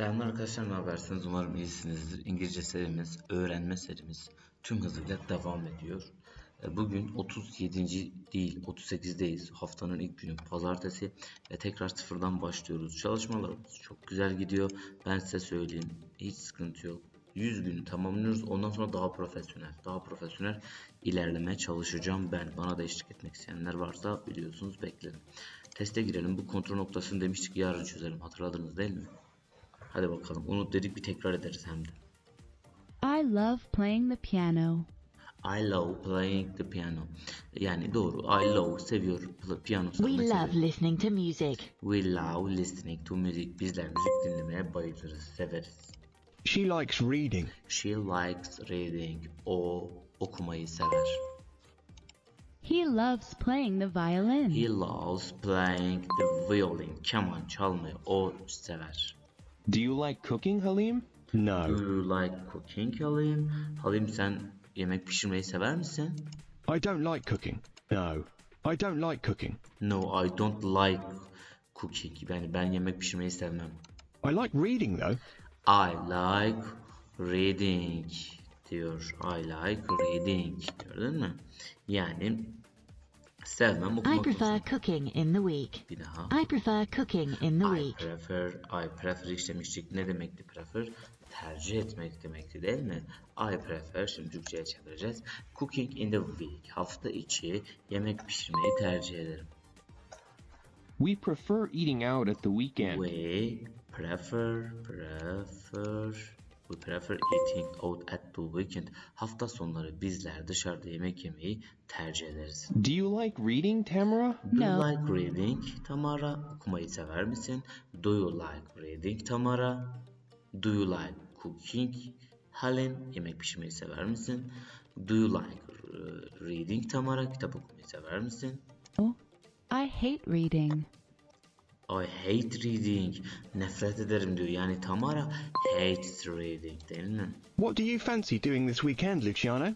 Selamlar arkadaşlar, ne habersiniz? Umarım iyisinizdir. İngilizce serimiz, öğrenme serimiz tüm hızıyla devam ediyor. E, Bugün 37. değil, 38'deyiz. Haftanın ilk günü pazartesi ve tekrar sıfırdan başlıyoruz. Çalışmalarımız çok güzel gidiyor. Ben size söyleyeyim, hiç sıkıntı yok. 100 günü tamamlıyoruz. Ondan sonra daha profesyonel, daha profesyonel ilerlemeye çalışacağım ben. Bana da eşlik etmek isteyenler varsa biliyorsunuz beklerim. Teste girelim. Bu kontrol noktasını demiştik yarın çözelim. Hatırladınız değil mi? Hadi bakalım. Unut dedik bir tekrar ederiz hem de. I love playing the piano. I love playing the piano. Yani doğru. I love seviyor. Pl- Piyano We love seviyor. listening to music. We love listening to music. Bizler müzik dinlemeye bayılırız, severiz. She likes reading. She likes reading. O okumayı sever. He loves playing the violin. He loves playing the violin. Keman çalmayı o sever. Do you like cooking, Halim? Do No. you like cooking Halim? Halim sen yemek pişirmeyi sever misin? I don't like cooking. No. I don't like cooking. No, I don't like cooking. Yani ben yemek pişirmeyi sevmem. I like reading though. I like reading diyor. I like reading. Gördün mü? Yani sevmem I okumak prefer olsun. cooking in the week. Bir daha. I prefer cooking in the I week. prefer, I prefer işlemiştik. Ne demekti prefer? Tercih etmek demekti değil mi? I prefer, şimdi Türkçe'ye çevireceğiz. Cooking in the week. Hafta içi yemek pişirmeyi tercih ederim. We prefer eating out at the weekend. We prefer, prefer, we prefer eating out at the weekend. Hafta sonları bizler dışarıda yemek yemeyi tercih ederiz. Do you like reading, Tamara? Do you No. like reading, Tamara? Okumayı sever misin? Do you like reading, Tamara? Do you like cooking, Halim? Yemek pişirmeyi sever misin? Do you like uh, reading, Tamara? Kitap okumayı sever misin? I hate reading. I hate reading. Nefret ederim diyor. Yani Tamara hates reading değil mi? What do you fancy doing this weekend, Luciano?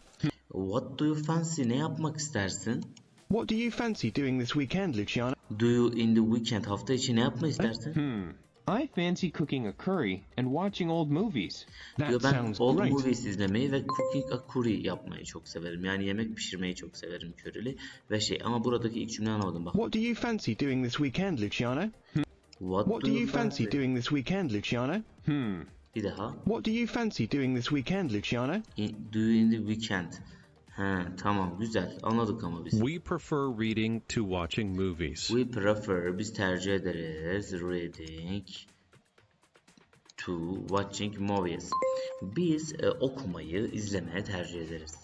What do you fancy? Ne yapmak istersin? What do you fancy doing this weekend, Luciano? Do you in the weekend hafta içi ne yapmayı istersin? Hmm. I fancy cooking a curry and watching old movies. That Diyor ben old great. movies izlemeyi ve cooking a curry yapmayı çok severim. Yani yemek pişirmeyi çok severim körili ve şey ama buradaki ilk cümleyi anlamadım bak. What do you fancy doing this weekend, Luciano? What, What do you fancy doing this weekend, Luciano? Hmm. Bir daha. What do you fancy doing this weekend, Luciano? In, do in the weekend? He tamam güzel anladık ama biz. We prefer reading to watching movies. We prefer, biz tercih ederiz reading to watching movies. Biz e, okumayı izlemeye tercih ederiz.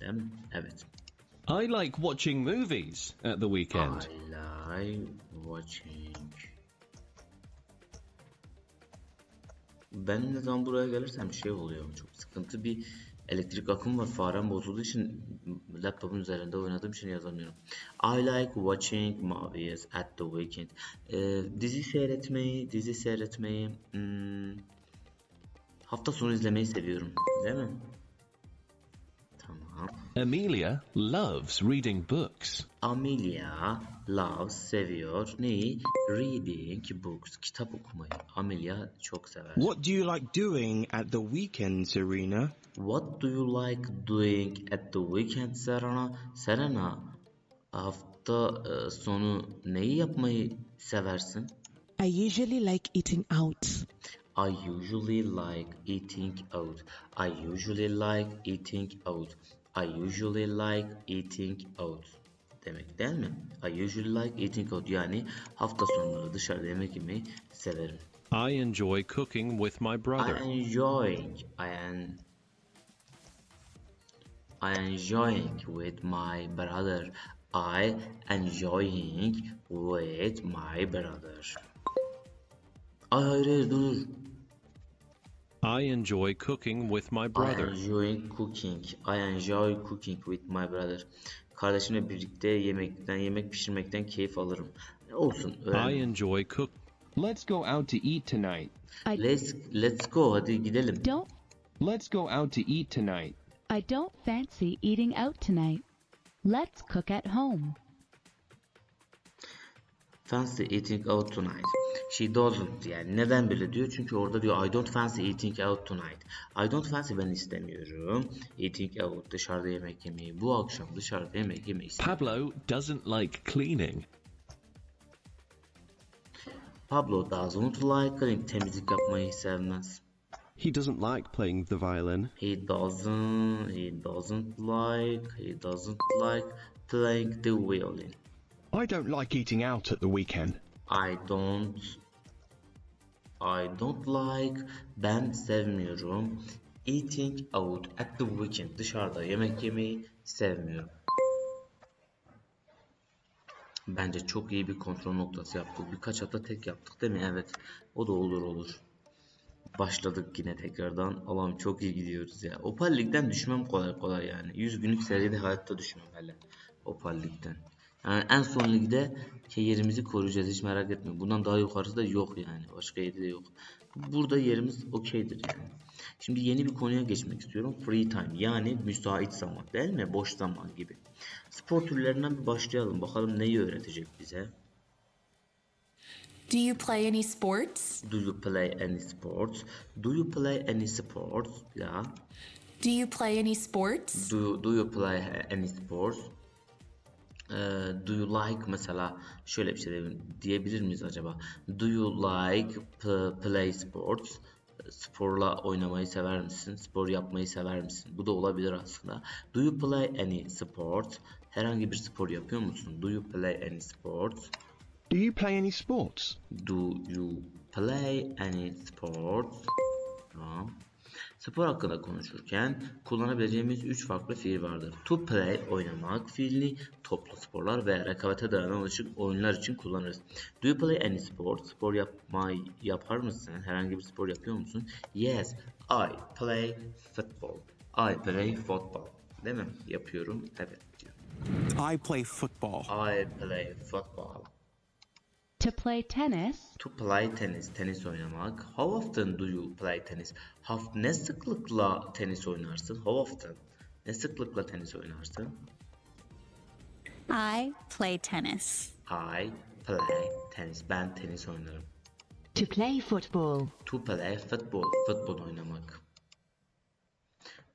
Değil mi? Evet. I like watching movies at the weekend. I like watching. Ben ne zaman buraya gelirsem şey oluyor. Çok sıkıntı bir elektrik akım var. Farem bozulduğu için laptopun üzerinde oynadığım için yazamıyorum. I like watching movies at the weekend. Ee, dizi seyretmeyi, dizi seyretmeyi, hmm, hafta sonu izlemeyi seviyorum. Değil mi? Tamam. Amelia loves reading books. Amelia loves seviyor neyi? Reading books. Kitap okumayı. Amelia çok sever. What do you like doing at the weekend, Serena? What do you like doing at the weekend Serena? Serena hafta sonu neyi yapmayı seversin? I usually like eating out. I usually like eating out. I usually like eating out. I usually like eating out. Demek değil mi? I usually like eating out. Yani hafta sonları dışarıda yemek yemeyi severim. I enjoy cooking with my brother. I enjoying. I am. I enjoying with my brother. I enjoying with my brother. Ay hayır hayır dur. I enjoy cooking with my I brother. enjoy cooking. I enjoy cooking with my brother. Kardeşimle birlikte yemekten, yemek pişirmekten keyif alırım. Olsun. I öğren. enjoy cook. Let's go out to eat tonight. I Let's let's go. Hadi gidelim. don't Let's go out to eat tonight. I don't fancy eating out tonight. Let's cook at home. Fancy eating out tonight. She doesn't yani neden böyle diyor? Çünkü orada diyor I don't fancy eating out tonight. I don't fancy ben istemiyorum. Eating out dışarıda yemek yemeyi. Bu akşam dışarıda yemek yemeyi istemiyorum. Pablo doesn't like cleaning. Pablo doesn't like cleaning. Temizlik yapmayı sevmez. He doesn't like playing the violin. He doesn't, he doesn't like, he doesn't like playing the violin. I don't like eating out at the weekend. I don't, I don't like, ben sevmiyorum. Eating out at the weekend. Dışarıda yemek yemeyi sevmiyorum. Bence çok iyi bir kontrol noktası yaptık. Birkaç hafta tek yaptık değil mi? Evet. O da olur olur. Başladık yine tekrardan. Allah'ım çok iyi gidiyoruz ya. Opal Lig'den düşmem kolay kolay yani. 100 günlük seride hayatta düşmem hele. Opal Lig'den. Yani en son ligde ki yerimizi koruyacağız hiç merak etmeyin. Bundan daha yukarısı da yok yani. Başka yerde de yok. Burada yerimiz okeydir yani. Şimdi yeni bir konuya geçmek istiyorum. Free time yani müsait zaman değil mi? Boş zaman gibi. Spor türlerinden bir başlayalım. Bakalım neyi öğretecek bize. Do you play any sports? Do you play any sports? Do you play any sports? Daha. Do you play any sports? Do, do you play any sports? Do you like mesela şöyle bir şey diyebilir- miyiz acaba? Do you like play sports? Sporla oynamayı sever misin? Spor yapmayı sever misin? Bu da olabilir aslında. Do you play any sports? Herhangi bir spor yapıyor musun? Do you play any sports? Do you play any sports? Do you play any sports? Tamam. Spor hakkında konuşurken kullanabileceğimiz 3 farklı fiil vardır. To play, oynamak fiilini toplu sporlar ve rekabete dayanan alışık oyunlar için kullanırız. Do you play any sport? Spor yapmayı yapar mısın? Herhangi bir spor yapıyor musun? Yes, I play football. I play football. Değil mi? Yapıyorum. Evet diyor. I play football. I play football. To play tennis, To play tennis, tenis oynamak. How often do you play tennis? Haft ne sıklıkla tenis oynarsın? How often? Ne sıklıkla tenis oynarsın? I play tennis. I play tennis. Ben tenis oynarım. To play football. To play football, futbol oynamak.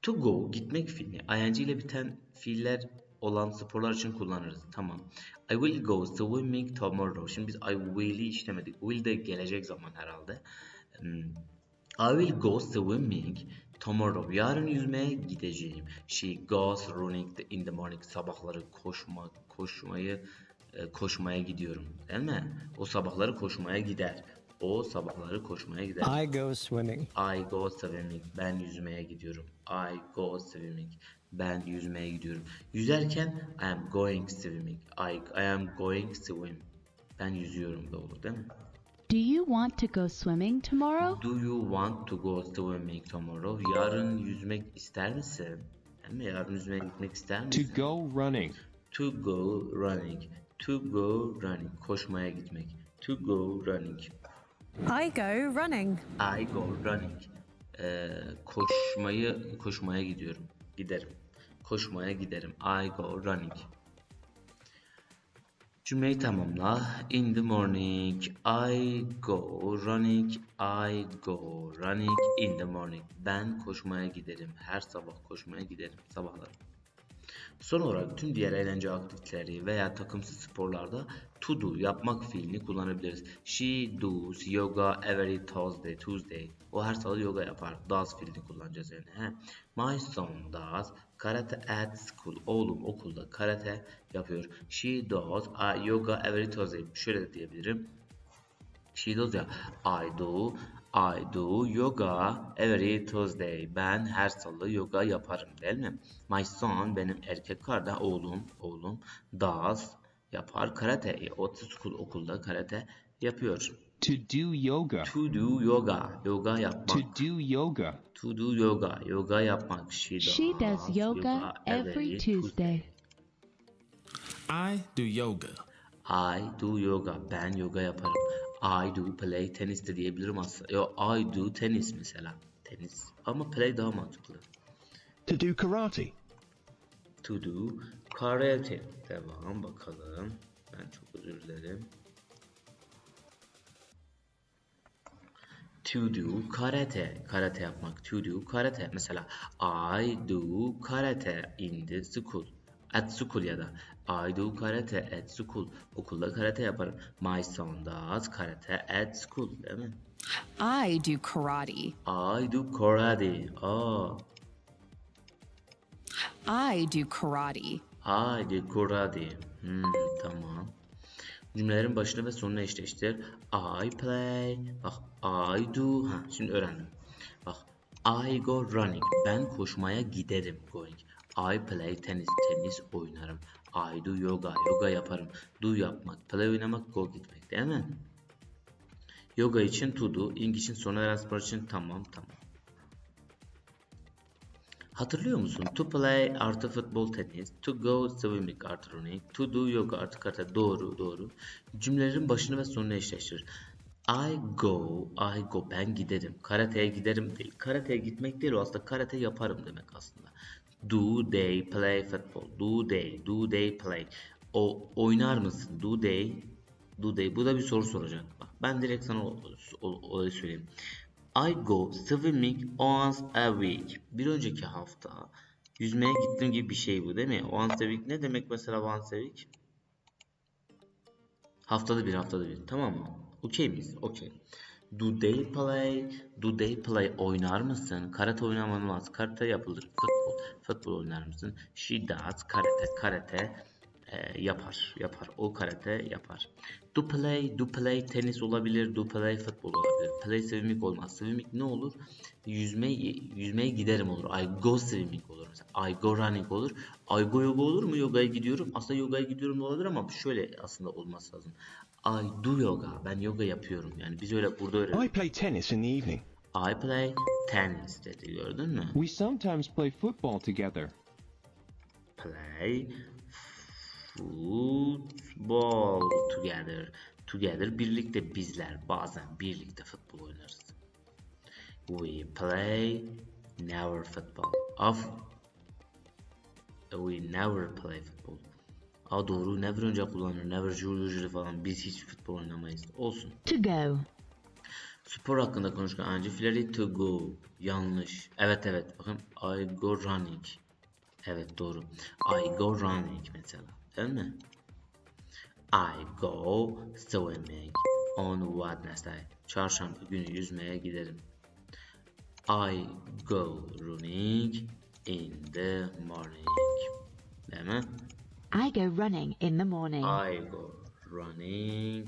To go, gitmek fiili. ing ile biten fiiller olan sporlar için kullanırız. Tamam. I will go swimming tomorrow. Şimdi biz I will'i işlemedik. Will de gelecek zaman herhalde. Hmm. I will go swimming tomorrow. Yarın yüzmeye gideceğim. She goes running in the morning. Sabahları koşma, koşmayı e, koşmaya gidiyorum. Değil mi? O sabahları koşmaya gider. O sabahları koşmaya gider. I go swimming. I go swimming. Ben yüzmeye gidiyorum. I go swimming. Ben yüzmeye gidiyorum. Yüzerken I am going swimming. I, I am going swim. Ben yüzüyorum da olur değil mi? do you want to go swimming tomorrow? Do you want to go swimming tomorrow? Yarın yüzmek ister misin? Mi? Yarın yüzmeye gitmek ister To misin? go running. To go running. To go running. Koşmaya gitmek. To go running. I go running. I go running. Ee, koşmayı koşmaya gidiyorum. Giderim. Koşmaya giderim. I go running. Cümleyi tamamla. In the morning I go running. I go running in the morning. Ben koşmaya giderim. Her sabah koşmaya giderim sabahları. Son olarak tüm diğer eğlence aktiviteleri veya takımsız sporlarda to do yapmak fiilini kullanabiliriz. She does yoga every Thursday, Tuesday. O her salı yoga yapar. Does fiilini kullanacağız yani. He. My son does karate at school. Oğlum okulda karate yapıyor. She does uh, yoga every Thursday. Şöyle de diyebilirim. She does ya. I do. I do yoga every Tuesday. Ben her salı yoga yaparım değil mi? My son benim erkek kardeş oğlum oğlum does yapar karate. E, O school okulda karate yapıyor. To do yoga. To do yoga. Yoga To yapmak. do yoga. To do yoga. Yoga yapmak. She does, She does yoga every Tuesday. I do yoga. I do yoga. Ben yoga yaparım. I do play tennis de diyebilirim aslında. Yo, I do tenis mesela. Tenis. Ama play daha mantıklı. To do karate? To do karate. Devam bakalım. Ben çok özür dilerim. To do karate. Karate yapmak. To do karate. Mesela I do karate in the school. At school ya da I do karate at school. Okulda karate yaparım. My son does karate at school. Değil mi? I do karate. I do karate. Aa, I do karate. I do karate. Hmm, tamam. Cümlelerin başını ve sonunu eşleştir. I play. Bak I do. Ha, şimdi öğrendim. Bak I go running. Ben koşmaya giderim. Going. I play tennis. Tenis oynarım. I do yoga. Yoga yaparım. Do yapmak. Play oynamak. Go gitmek. Değil mi? Yoga için to do. Ing için sona eren spor için tamam tamam. Hatırlıyor musun? To play artı futbol tenis, to go swimming artı running, to do yoga artı karate. Doğru, doğru. Cümlelerin başını ve sonunu eşleştir. I go, I go. Ben giderim. Karate'ye giderim değil. Karate'ye gitmek değil o aslında. Karate yaparım demek aslında. Do they play football? Do they, do they play? O oynar mısın? Do they, do they? Bu da bir soru soracak. Bak ben direkt sana o- söyleyeyim. I go swimming once a week. Bir önceki hafta yüzmeye gittim gibi bir şey bu değil mi? Once a week ne demek mesela once a week? Haftada bir haftada bir tamam mı? Okey miyiz? Okey. Do they play? Do they play? Oynar mısın? Karate oynaman lazım. Karate yapılır. Futbol. Futbol oynar mısın? She does. Karate. Karate e, yapar. Yapar. O karate yapar. Do play. Do play tenis olabilir. Do play futbol olabilir. Play swimming olmaz. Swimming ne olur? Yüzme, yüzmeye giderim olur. I go swimming olur. Mesela I go running olur. I go yoga olur mu? Yogaya gidiyorum. Aslında yogaya gidiyorum da olabilir ama şöyle aslında olması lazım. I do yoga. Ben yoga yapıyorum. Yani biz öyle burada öyle. I play tennis in the evening. I play tennis dedi gördün mü? We sometimes play football together. Play football together. Together birlikte bizler bazen birlikte futbol oynarız. We play never football. Of we never play football. Aa doğru never önce kullanır. Never usually falan. Biz hiç futbol oynamayız. Olsun. To go. Spor hakkında konuşurken önce Flurry to go. Yanlış. Evet evet. Bakın I go running. Evet doğru. I go running mesela. Değil mi? I go swimming on Wednesday. Çarşamba günü yüzmeye giderim. I go running in the morning. Değil mi? I go running in the morning. I go running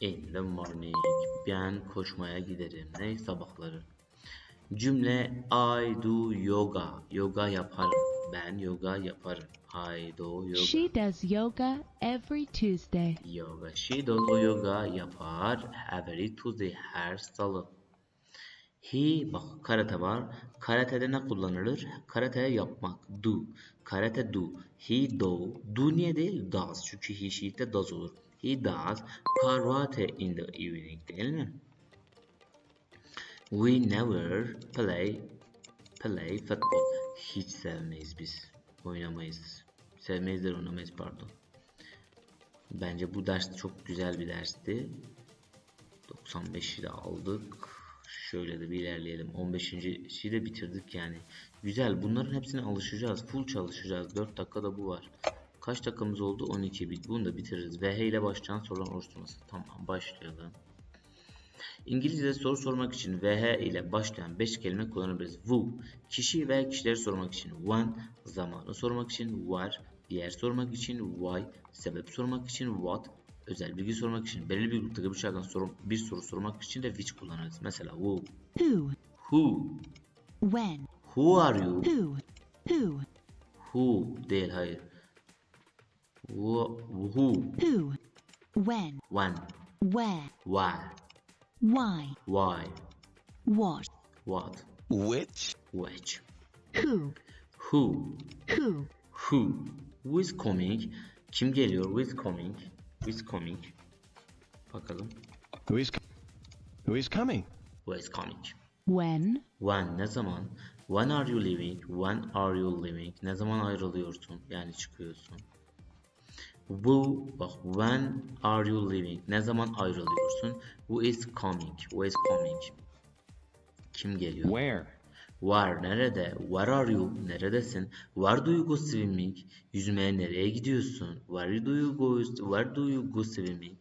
in the morning. Ben koşmaya giderim. Ne sabahları. Cümle I do yoga. Yoga yaparım. Ben yoga yaparım. I do yoga. She does yoga every Tuesday. Yoga. She does yoga yapar. Every Tuesday. Her salı. He bak karate var. Karate'de ne kullanılır? Karate yapmak. Do. Karate do. He do. Do niye değil? Does. Çünkü he she'de does olur. He does karate in the evening değil mi? We never play play football. Hiç sevmeyiz biz. Oynamayız. Sevmeyiz de oynamayız pardon. Bence bu ders çok güzel bir dersti. 95'i de aldık. Şöyle de bir ilerleyelim. 15.yi de bitirdik yani. Güzel. Bunların hepsine alışacağız. Full çalışacağız. 4 dakikada bu var. Kaç dakikamız oldu? 12. Bit. Bunu da bitiririz. VH ile başlayan sorulan oluşturması. Tamam başlayalım. İngilizce'de soru sormak için VH ile başlayan 5 kelime kullanabiliriz. Who, kişi ve kişileri sormak için when, zamanı sormak için where, yer sormak için why, sebep sormak için what, özel bilgi sormak için belirli bir gruptaki bir şeyden soru, bir soru sormak için de which kullanırız. Mesela who, Who? who, When? who are you, Who? Who? who değil hayır. Who, who, Who? When? when, Where? why, Why? why, What? what, Which? which, Who? who, Who? Who? Who is coming? Kim geliyor? Who is coming? Who is coming? Bakalım. Who is, who is coming? Who is coming? When? When? Ne zaman? When are you leaving? When are you leaving? Ne zaman ayrılıyorsun? Yani çıkıyorsun. Bu bak when are you leaving? Ne zaman ayrılıyorsun? Who is coming? Who is coming? Kim geliyor? Where? Where nerede? Where are you? Neredesin? Where do you go swimming? Yüzmeye nereye gidiyorsun? Where do you go? Where do you go swimming?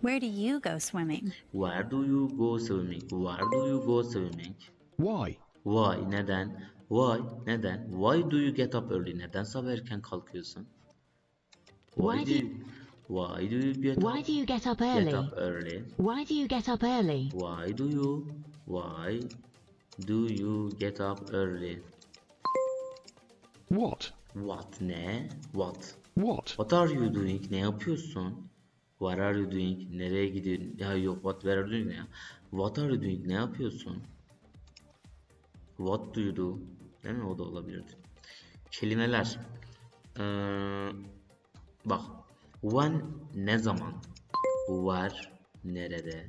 Where do you go swimming? Where do you go swimming? Where do you go swimming? Why? Why? Neden? Why? Neden? Why do you get up early? Neden sabah erken kalkıyorsun? Why, Why do you, Why do you get Why up, do you get up get early? up early? Why do you get up early? Why do you Why do you get up early? What? What ne? What? What? What are you doing? Ne yapıyorsun? What are you doing? Nereye gidiyorsun? Ya yok what where are you doing ne ya? What are you doing? Ne yapıyorsun? What do you do? Değil mi? O da olabilirdi. Kelimeler. Ee, bak. When ne zaman? Where nerede?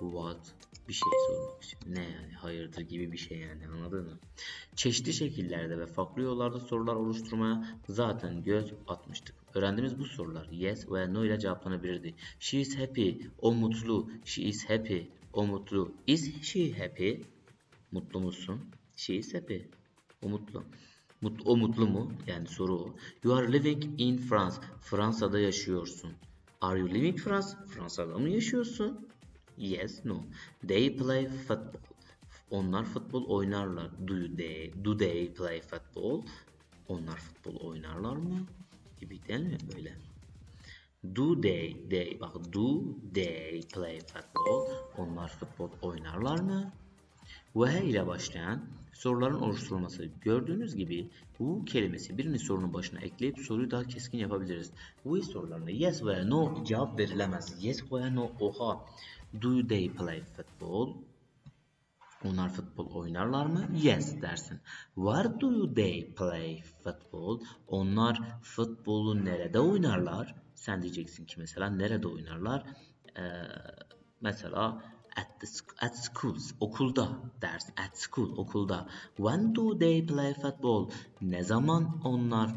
What bir şey sormak için. Ne yani? Hayırdır gibi bir şey yani anladın mı? Çeşitli şekillerde ve farklı yollarda sorular oluşturmaya zaten göz atmıştık. Öğrendiğimiz bu sorular yes veya no ile cevaplanabilirdi. She is happy. O mutlu. She is happy. O mutlu. Is she happy? Mutlu musun? She is happy. O mutlu. Mut, o mutlu mu? Yani soru o. You are living in France. Fransa'da yaşıyorsun. Are you living France? Fransa'da mı yaşıyorsun? Yes, no. They play football. Onlar futbol oynarlar. Do they, do they play football? Onlar futbol oynarlar mı? Gibi değil mi böyle? Do they, they, bak do they play football? Onlar futbol oynarlar mı? Ve ile başlayan soruların oluşturulması. Gördüğünüz gibi bu kelimesi birini sorunun başına ekleyip soruyu daha keskin yapabiliriz. Bu sorularına yes veya no cevap verilemez. Yes veya no oha. Do they play football? Onlar futbol oynarlar mı? Yes dersin. Where do they play football? Onlar futbolu nerede oynarlar? Sen diyeceksin ki mesela nerede oynarlar? Ee, mesela at the at schools okulda dersin. At school okulda. When do they play football? Ne zaman onlar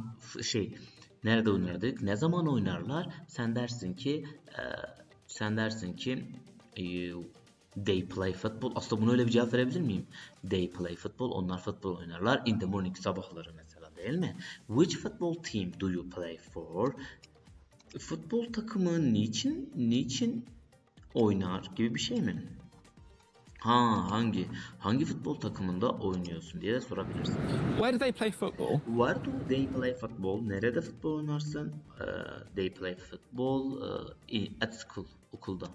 şey nerede oynardık? Ne zaman oynarlar? Sen dersin ki e, sen dersin ki e, They play football. Aslında buna öyle bir cevap verebilir miyim? They play football. Onlar futbol oynarlar. In the morning sabahları mesela değil mi? Which football team do you play for? Futbol takımı niçin niçin oynar gibi bir şey mi? Ha hangi hangi futbol takımında oynuyorsun diye de sorabilirsin. Where do they play football? Where do they play football? Nerede futbol oynarsın? Ee, they play football uh, in, at school, okulda.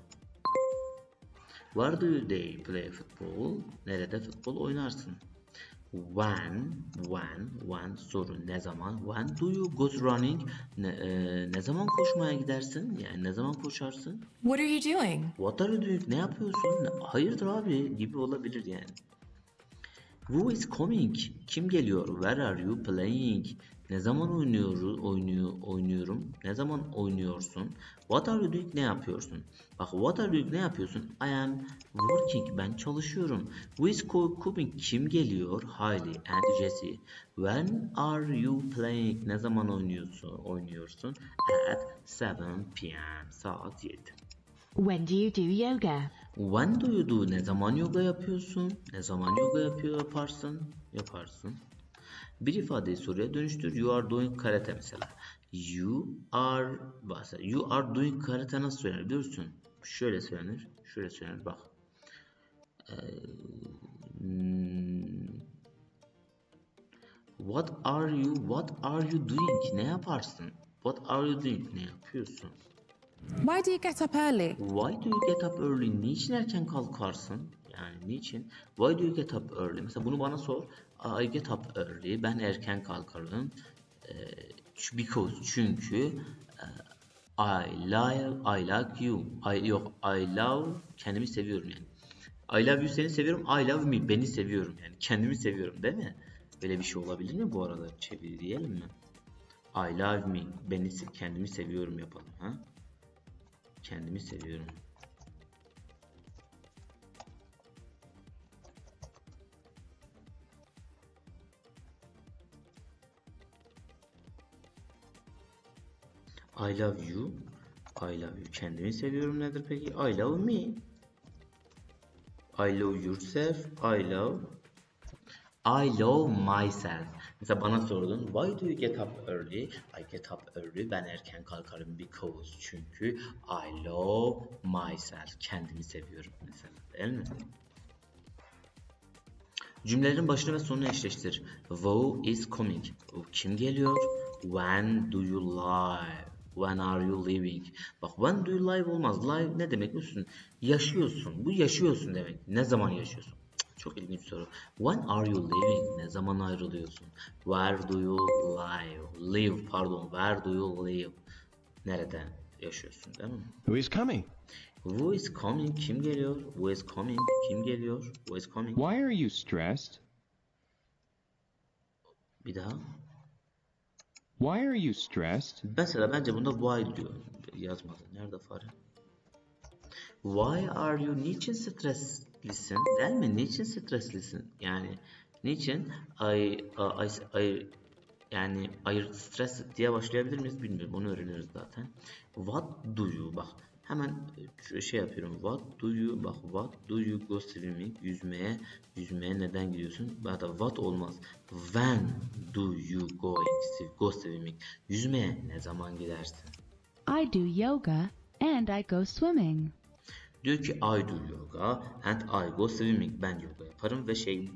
Where do they play football? Nerede futbol oynarsın? When, when, when soru ne zaman? When do you go running? Ne, e, ne zaman koşmaya gidersin? Yani ne zaman koşarsın? What are you doing? What are you doing? Ne yapıyorsun? Hayırdır abi gibi olabilir yani. Who is coming? Kim geliyor? Where are you playing? Ne zaman oynuyor, oynuyor, oynuyorum? Ne zaman oynuyorsun? What are you doing? Ne yapıyorsun? Bak what are you doing? Ne yapıyorsun? I am working. Ben çalışıyorum. Who is co- coming? Kim geliyor? Hailey and Jesse. When are you playing? Ne zaman oynuyorsun? Oynuyorsun? At 7 p.m. Saat 7. When do you do yoga? When do you do? Ne zaman yoga yapıyorsun? Ne zaman yoga yapıyor yaparsın? Yaparsın. Bir ifadeyi soruya dönüştür. You are doing karate mesela. You are mesela you are doing karate nasıl söylenir biliyorsun? Şöyle söylenir. Şöyle söylenir bak. Ee, hmm, what are you what are you doing? Ne yaparsın? What are you doing? Ne yapıyorsun? Why do you get up early? Why do you get up early? Niçin erken kalkarsın? Yani niçin? Why do you get up early? Mesela bunu bana sor. I get up early. Ben erken kalkarım. Ee, because çünkü e, I love I like you. I yok I love kendimi seviyorum yani. I love you seni seviyorum. I love me beni seviyorum yani. Kendimi seviyorum değil mi? Böyle bir şey olabilir mi bu arada? Çeviri mi? I love me. Beni kendimi seviyorum yapalım ha? Kendimi seviyorum. I love you. I love you. Kendimi seviyorum nedir peki? I love me. I love yourself. I love I love myself. Mesela bana sordun, why do you get up early? I get up early. Ben erken kalkarım because çünkü I love myself. Kendimi seviyorum mesela. Değil mi? Cümlelerin başını ve sonunu eşleştir. Who is coming? Kim geliyor? When do you live? When are you living? Bak when do you live olmaz. Live ne demek biliyor musun? Yaşıyorsun. Bu yaşıyorsun demek. Ne zaman yaşıyorsun? Çok ilginç soru. When are you living? Ne zaman ayrılıyorsun? Where do you live? Live pardon. Where do you live? Nerede yaşıyorsun değil mi? Who is coming? Who is coming? Kim geliyor? Who is coming? Kim geliyor? Who is coming? Why are you stressed? Bir daha. Why are you stressed? Mesela bence bunda why diyor. Yazmadı. Nerede fare? Why are you? Niçin streslisin? Değil mi? Niçin streslisin? Yani niçin I, uh, I, I yani ayırt stres diye başlayabilir miyiz bilmiyorum. Onu öğreniriz zaten. What do you? Bak hemen şey yapıyorum. What do you? Bak what do you go swimming? Yüzmeye. Yüzmeye neden gidiyorsun? Hatta what olmaz. When do you go, go swimming? Yüzmeye ne zaman gidersin? I do yoga and I go swimming. Diyor ki I do yoga and I go swimming. Ben yoga yaparım ve şey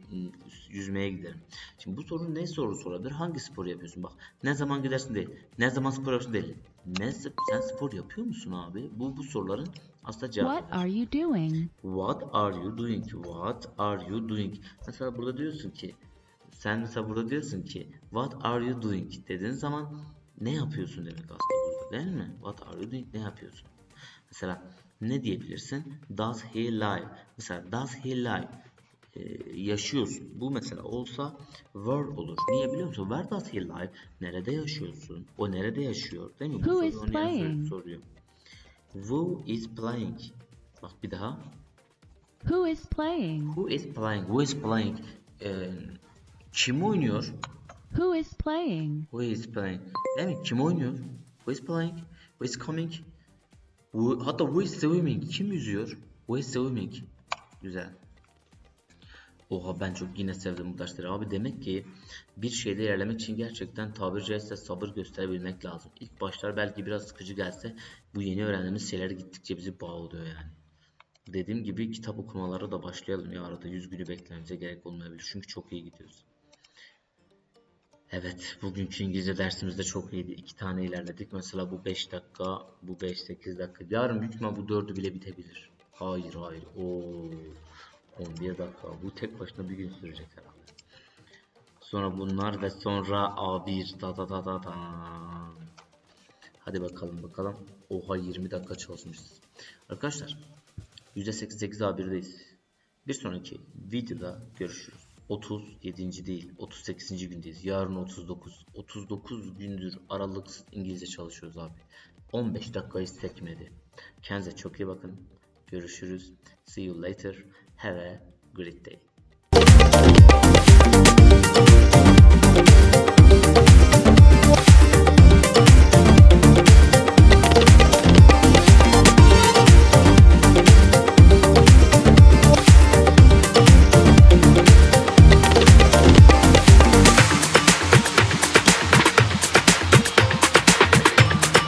yüzmeye giderim. Şimdi bu soru ne soru sorabilir? Hangi spor yapıyorsun? Bak ne zaman gidersin değil. Ne zaman spor yapıyorsun değil. Ne sen spor yapıyor musun abi? Bu bu soruların aslında cevabı. What are you doing? What are you doing? What are you doing? Mesela burada diyorsun ki sen mesela burada diyorsun ki what are you doing dediğin zaman ne yapıyorsun demek aslında burada değil mi? What are you doing? Ne yapıyorsun? Mesela ne diyebilirsin? Does he live? Mesela does he live? Ee, yaşıyorsun. Bu mesela olsa where olur. Niye biliyor musun? Where does he live? Nerede yaşıyorsun? O nerede yaşıyor? Değil mi? Bu Who soru is playing? soruyor. Who is playing? Bak bir daha. Who is playing? Who is playing? Who is playing? Ee, kim oynuyor? Who is playing? Who is playing? Değil mi? Kim oynuyor? Who is playing? Who is coming? Hatta who is swimming? Kim yüzüyor? Who is swimming? Güzel. Oha ben çok yine sevdim bu dersleri. Abi demek ki bir şeyde ilerlemek için gerçekten tabiri caizse sabır gösterebilmek lazım. İlk başlar belki biraz sıkıcı gelse bu yeni öğrendiğimiz şeyler gittikçe bizi bağlıyor yani. Dediğim gibi kitap okumalara da başlayalım ya arada 100 günü beklememize gerek olmayabilir. Çünkü çok iyi gidiyoruz. Evet, bugünkü İngilizce dersimizde çok iyiydi. İki tane ilerledik. Mesela bu 5 dakika, bu 5-8 dakika. Yarın büyük bu 4'ü bile bitebilir. Hayır, hayır. Oo, 11 dakika. Bu tek başına bir gün sürecek herhalde. Sonra bunlar ve sonra A1. Da da da da da. Hadi bakalım bakalım. Oha 20 dakika çalışmışız. Arkadaşlar %88 A1'deyiz. Bir sonraki videoda görüşürüz. 37. değil 38. gündeyiz. Yarın 39. 39 gündür aralıksız İngilizce çalışıyoruz abi. 15 dakikayı sekmedi. Kendinize çok iyi bakın. Görüşürüz. See you later. Have a great day.